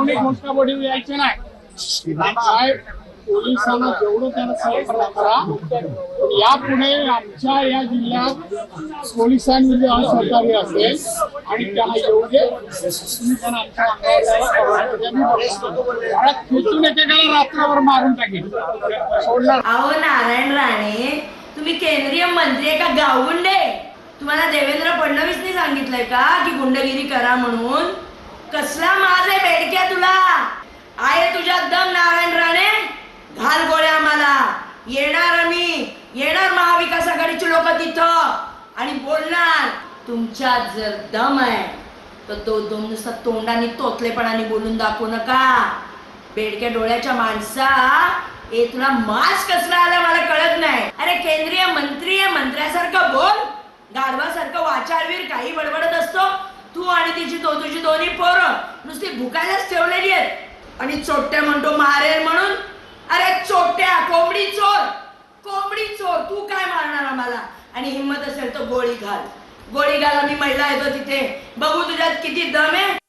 कोणी घोषणाबाजी यायचे नाही साहेब पोलिसांना जेवढं त्यांना सहकार्य करा यापुढे आमच्या या जिल्ह्यात पोलिसांविरुद्ध असहकार्य असेल आणि त्यांना एवढे तुम्ही पण खेचून एकेकाला रात्रभर मारून टाकेल. सोडणार. अहो नारायण राणे तुम्ही केंद्रीय मंत्री आहे का? गावगुंडे? तुम्हाला देवेंद्र फडणवीसनी सांगितलंय का की गुंडगिरी करा म्हणून? कसला माझे बेडक्या तुला? आहे तुझ्या दम नारायण राणे? घाल गोळ्या आम्हाला. येणार मी येणार महाविकास आघाडीची लोक तिथं. आणि बोलणार तुमच्यात जर दम आहे तर तो दोन नुसता तोंडाने तोतलेपणाने बोलून दाखवू नका. बेडक्या डोळ्याच्या माणसा ए तुला मास कसला आला मला कळत नाही. अरे केंद्रीय मंत्री आहे मंत्र्यासारखं बोल. गाढवासारखं वाचारवीर काही बडबडत असतो. तू आणि तिची तो तुझी दोन्ही पोरं नुसती भुकायलाच ठेवलेली आहेत. आणि चोट्या म्हणतो मारेल म्हणून. अरे चोट्या कोंबडी चोर कोंबडी चोर तू काय मारणार आम्हाला? आणि हिंमत असेल तर गोळी घाल. गोळी घाल आम्ही महिला येतो तिथे. बघू तुझ्यात किती दम आहे.